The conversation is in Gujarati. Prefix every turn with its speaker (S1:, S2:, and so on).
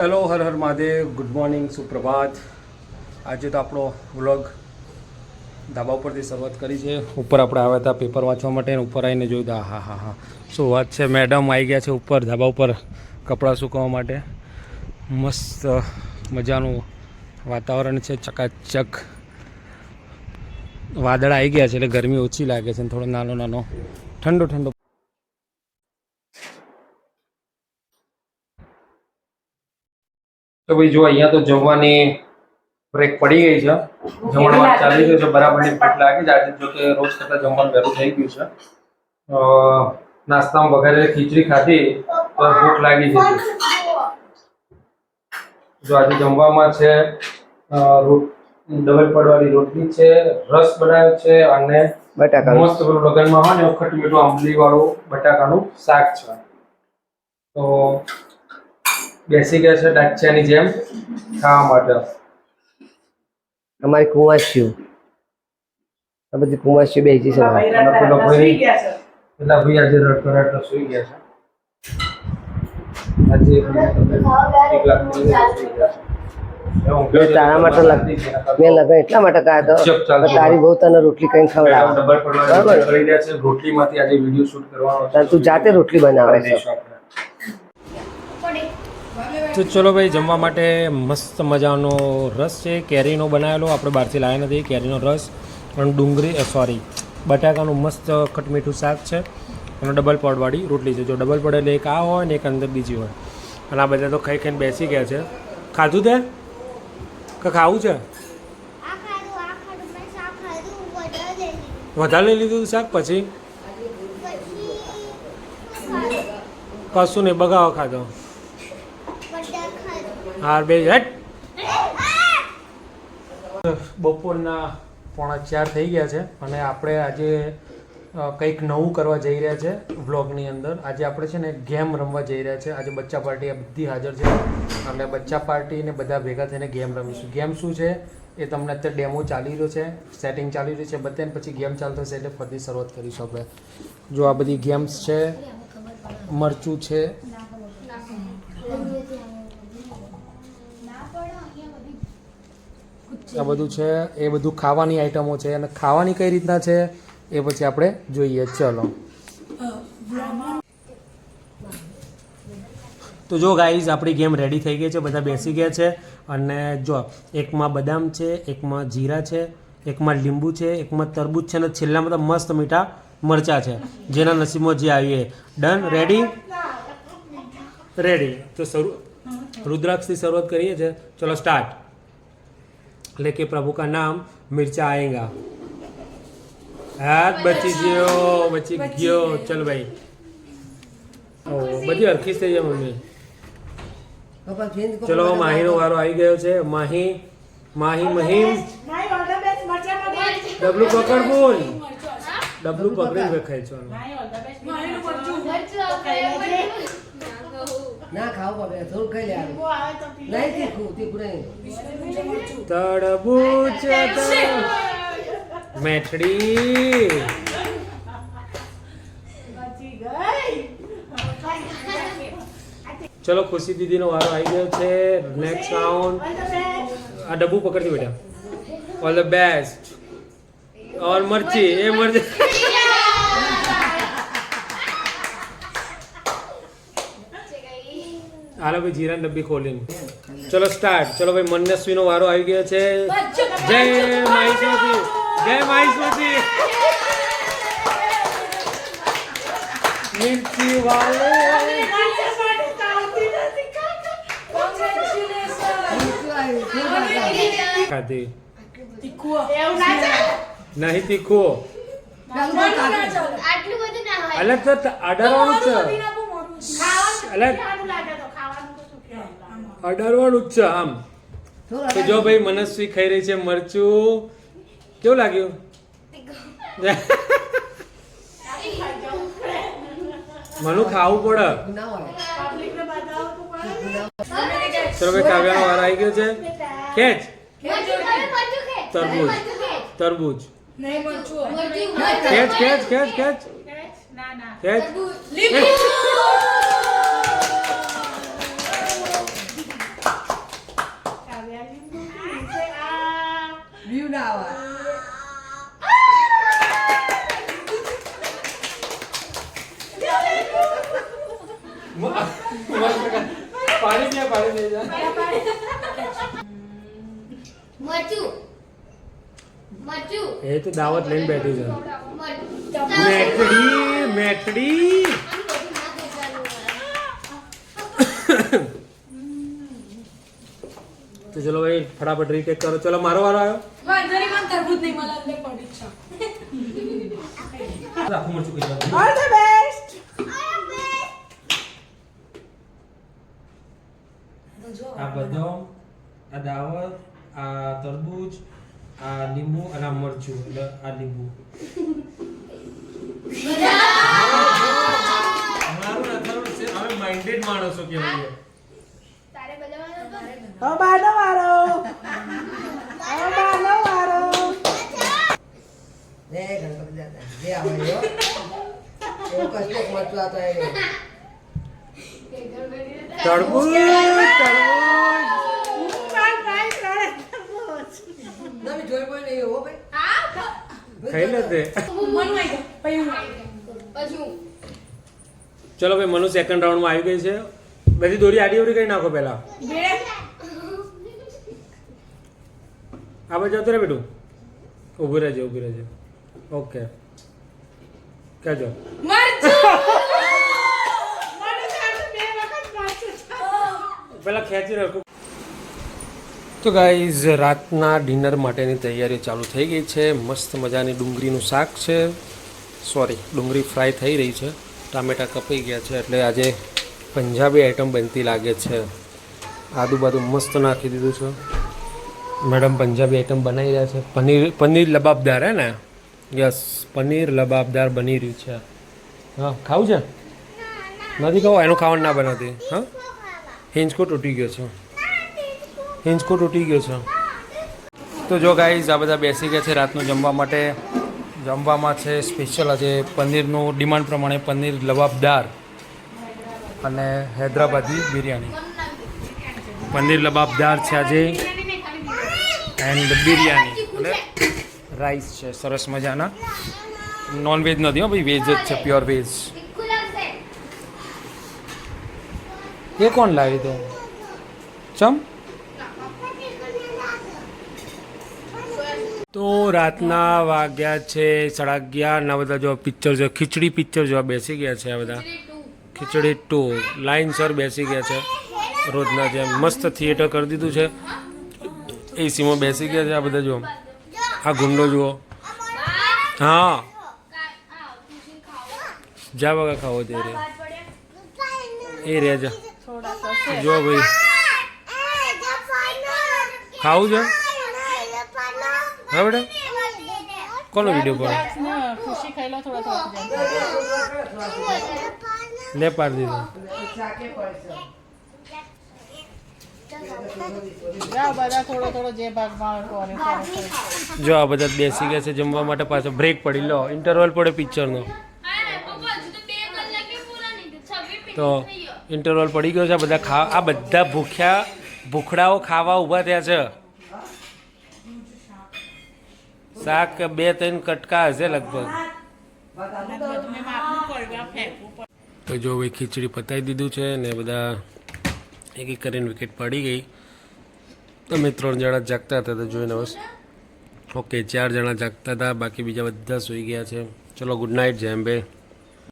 S1: Hello Har Har Mahadev. Good morning સુપ્રભાત. આજે તો આપણો વ્લોગ ધાબા ઉપરથી શરૂઆત કરી છે. ઉપર આપણે આવ્યા હતા પેપર વાંચવા માટે ઉપર આવીને જોયું હતા હા હા હા શું વાત છે? મેડમ આવી ગયા છે ઉપર, ધાબા ઉપર કપડાં સૂકવવા માટે. મસ્ત મજાનું વાતાવરણ છે, ચકાચક. વાદળ આવી ગયા છે એટલે ગરમી ઓછી લાગે છે થોડો નાનો નાનો ઠંડો ઠંડો તો ભાઈ જો અહીંયા તો જમવાની બ્રેક પડી ગઈ છે. જમણવાર ચાલી ગયો છે. બરાબરની ભૂખ લાગી છે. આજે જો કે રોજ કરતા જમવાનું વહેલું થઈ ગયું છે. નાસ્તામાં વગેરે ખીચડી ખાધી તો ભૂખ લાગી જતી. જો આજે જમવામાં છે ડબલ પડવાળી રોટલી છે રસ બનાવ્યો છે અને
S2: બટાકા
S1: મસ્ત પેલું લગનમાં હોય ને ખટ્ટ મીઠું આંબલી વાળું બટાકાનું શાક છે. તો બેસી ગયા છે ડાચિયાની જેમ ખાવા માટે
S2: અમારી કુંવાસ્યું આ બધી કુંવાસ્યું બેસી છે
S1: અને પેલો ભાઈ પેલા ભાઈ આજે રડકરાટ સુઈ ગયા છે આજે એક લાખ સુઈ ગયા છે એ ઊંઘ્યો છે,
S2: તારા માટે લગ મેં લગન એટલા માટે કાઢો
S1: ચપ ચાલુ.
S2: તારી બહુ તને રોટલી કઈ ખવડાવે
S1: ડબલ પડવાની
S2: બરાબર.
S1: કરી રહ્યા છે રોટલીમાંથી આજે વીડિયો શૂટ કરવાનો છે
S2: તાર તું જાતે રોટલી બનાવે
S1: કરી
S2: છે
S1: દઈશું આપણે. તો ચલો ભાઈ, જમવા માટે મસ્ત મજાનો રસ છે. કેરીનો બનાવેલો, આપણે બહારથી લાવ્યા નથી, કેરીનો રસ અને ડુંગળી સોરી બટાકાનું મસ્ત ખટમીઠું શાક છે. અને ડબલ પડવાળી રોટલી છે. જો ડબલ પડે એટલે એક આ હોય ને એક અંદર બીજી હોય. અને આ બધા તો ખાઈ ખાઈને બેસી ગયા છે. ખાધું તે? કે ખાવું છે?
S3: વધારે લઈ લીધું
S1: શાક પછી? કશું નહીં, બગાવો ખાધું. હાર બે, હેટ. બપોરના પોણા ચાર થઈ ગયા છે અને આપણે આજે કંઈક નવું કરવા જઈ રહ્યા છે વ્લોગની અંદર. આજે આપણે છે ને ગેમ રમવા જઈ રહ્યા છે. આજે બચ્ચા પાર્ટી આ બધી હાજર છે. એટલે બચ્ચા પાર્ટીને બધા ભેગા થઈને ગેમ રમીશું. ગેમ શું છે એ તમને અત્યારે ડેમો ચાલી રહ્યો છે, સેટિંગ ચાલી રહ્યું છે. બધાને પછી ગેમ ચાલતો હશે એટલે ફરીથી શરૂઆત કરીશું આપણે. જો આ બધી ગેમ્સ છે, મરચું છે આ બધું છે એ બધું ખાવાની આઈટમો છે અને ખાવાની કઈ રીતના છે એ પછી આપણે જોઈએ. ચલો. તો જો ગાઈઝ આપણી ગેમ રેડી થઈ ગઈ છે બધા બેસી ગયા છે અને જો એકમાં બદામ છે એકમાં જીરા છે એકમાં લીંબુ છે એકમાં તરબૂચ છે અને છેલ્લામાં તો મસ્ત મીઠા મરચાં છે. જેના નસીબમાં જે આવીએ. ડન રેડી રેડી તો શરૂ રુદ્રાક્ષથી શરૂઆત કરીએ છીએ ચલો સ્ટાર્ટ लेके प्रभु का नाम मिर्चा आएगा હાથ બચી ગયો બચી ગયો ચલ ભાઈ ઓ બધી હરખી થઈ જાય મમ્મી ચલો માહીનો વારો આવી ગયો છે માહી માહી મહીમ ડબલું પકડ બોલ ડબલું પકડીને ખેંચવાનું
S2: ના ખાવું પડે થોડું ખાઈ લેવાનું નહીં તીખું તીખું નહીં.
S1: તડબૂચ મેઠડી ચલો ખુશી દીદીનો વારો આવી ગયો છે. નેક્સ્ટ રાઉન્ડ આ ડબ્બુ પકડતી બેટા. ઓલ ધ બેસ્ટ ઓર મરચી એ મરચી. હાલો ભાઈ જીરાની ડબ્બી ખોલીને. ચલો સ્ટાર્ટ ચલો ભાઈ મન્યસ્વીનો વારો આવી ગયો છે. જય માહિષ્મતી જય માહિષ્મતી મિર્ચી વાલે ખાધી. નહીં તીખું. અલગ તો અડાડવાનું છે. અલગ અડાડવાનું જ છે આમ. તો જો ભાઈ મનસ્વી ખાઈ રહી છે મરચું. કેવું લાગ્યું? મનું ખાવું પડે.
S2: ના હોય
S1: ચલો ભાઈ કાવ્યાનો વાર આવી ગયો છે. ખેંચ.
S3: તરબૂચ.
S1: તરબૂચ.
S4: નહીં
S1: ખેંચ ખેંચ ખેંચ ખેંચ. ખેંચ. પાણી પાણી
S3: મરચું.
S1: એ તો દાવત લઈને બેઠી છે. મેટડી મેટડી. તો ચલો ભાઈ ફટાફટ રીટેક કરો. ચલો મારો વારો આવ્યો.
S4: વાંધો નહીં મને એટલે પડી જ છે
S1: આખું મરચું કહી
S4: ઓલ ધ બેસ્ટ
S1: આ બદામ આ દાવત આ તરબૂચ આ લીંબુ અને આ મરચું એટલે આ લીંબુ. મારું નથારું છે અમે માઇન્ડેડ માણસો કહેવાય.
S3: તારે બધામાં તો
S4: બાનો વારો હવે બાનો વારો
S2: જય ગણપતિ જય આવ્યો એવો કશું મરચું આતો આવ્યો
S1: તરબૂચ તરબૂચ.
S2: તમે જોઈ પણ નહીં હો ભાઈ.
S1: ખાઈ લે તે ચલો ભાઈ મનુ સેકન્ડ રાઉન્ડમાં આવી ગઈ છે. બધી દોરી આડી અવડી કરી નાખો પહેલા. આ બાજુ જતો રે બેટું. ઊભું રહેજે ઊભું રહેજે. ઓકે કહેજો. પહેલા ખેંચી રાખો તો ગાઈઝ રાતના ડિનર માટેની તૈયારી ચાલુ થઈ ગઈ છે. મસ્ત મજાની ડુંગળીનું શાક છે. સોરી ડુંગળી ફ્રાય થઈ રહી છે. ટામેટા કપાઈ ગયા છે એટલે આજે પંજાબી આઈટમ બનતી લાગે છે. આદુ બાદુ મસ્ત નાખી દીધું છે. મેડમ પંજાબી આઈટમ બનાવી રહ્યા છે. પનીર પનીર લબાબદાર હે ને? યસ, પનીર લબાબદાર બની રહ્યું છે. હા, ખાવું છે? નથી ખાવું? એનું ખાવાનું ના બનાવતી. હા? હિંચકો તૂટી ગયો છે. હિંચકો તૂટી ગયો છે. તો જો ગાઈઝ આ બધા બેસી ગયા છે રાતનું જમવા માટે. જમવામાં છે સ્પેશિયલ આજે પનીરનું ડિમાન્ડ પ્રમાણે પનીર લબાબદાર અને હૈદરાબાદી બિરયાની. પનીર લબાબદાર છે આજે. એન્ડ બિરયાની. રાઈસ છે, સરસ મજાના. નોન વેજ નથી હો, ભાઈ વેજ જ છે પ્યોર વેજ એ કોણ લાવી તો? ચમ? તો રાતના વાગ્યા છે, સાડા અગિયાર, ના બધા જો પિક્ચર જો ખીચડી પિક્ચર જોવા બેસી ગયા છે આ બધા. ખીચડી ટુ લાઇનસર બેસી ગયા છે, રોજના જેમ. મસ્ત થિયેટર કરી દીધું છે. એસીમાં બેસી ગયા છે આ બધા જો. આ ગુંડો જુઓ. હા. જા વગર ખાવો તે રે. એ રે જા. જો ભાઈ. ખાવું છે? હા બેટા. કોનો વીડિયો
S4: પર લો
S1: પાડી દીધો. જે આ બધા બેસી ગયા છે જમવા માટે પાછો બ્રેક પડી. લો ઇન્ટરવલ પડે પિક્ચરનો તો ઇન્ટરવલ પડી ગયો છે આ બધા ખા આ બધા ભૂખ્યા ભૂખડાઓ ખાવા ઊભા થયા છે. શાક બે ત્રણ કટકા હશે લગભગ. તો જો ભાઈ ખીચડી પતાવી દીધું છે ને બધા એક એક કરીને વિકેટ પડી ગઈ. અમે ત્રણ જણા જાગતા હતા તો જોઈને બસ. ઓકે ચાર જણા જાગતા હતા. બાકી બીજા બધા સૂઈ ગયા છે. ચલો ગુડ નાઇટ જેમ ભાઈ